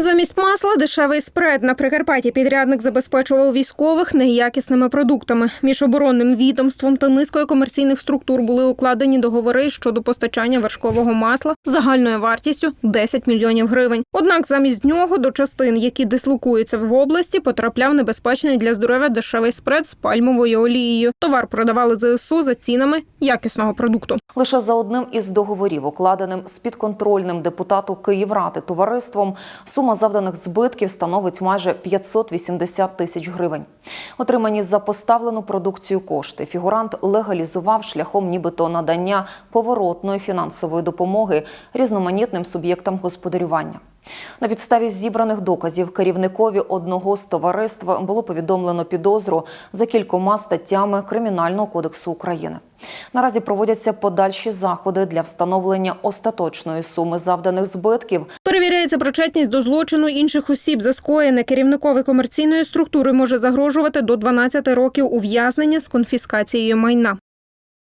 Замість масла дешевий спред на Прикарпатті підрядник забезпечував військових неякісними продуктами. Між оборонним відомством та низкою комерційних структур були укладені договори щодо постачання вершкового масла загальною вартістю 10 мільйонів гривень. Однак замість нього до частин, які дислокуються в області, потрапляв небезпечний для здоров'я дешевий спред з пальмовою олією. Товар продавали ЗСУ за цінами якісного продукту. Лише за одним із договорів, укладеним з підконтрольним депутату Київради товариством, сума завданих збитків становить майже 580 тисяч гривень. Отримані за поставлену продукцію кошти фігурант легалізував шляхом нібито надання поворотної фінансової допомоги різноманітним суб'єктам господарювання. На підставі зібраних доказів керівникові одного з товариств було повідомлено підозру за кількома статтями Кримінального кодексу України. Наразі проводяться подальші заходи для встановлення остаточної суми завданих збитків. Перевіряється причетність до злочину інших осіб за скоєне керівникові комерційної структури може загрожувати до 12 років ув'язнення з конфіскацією майна.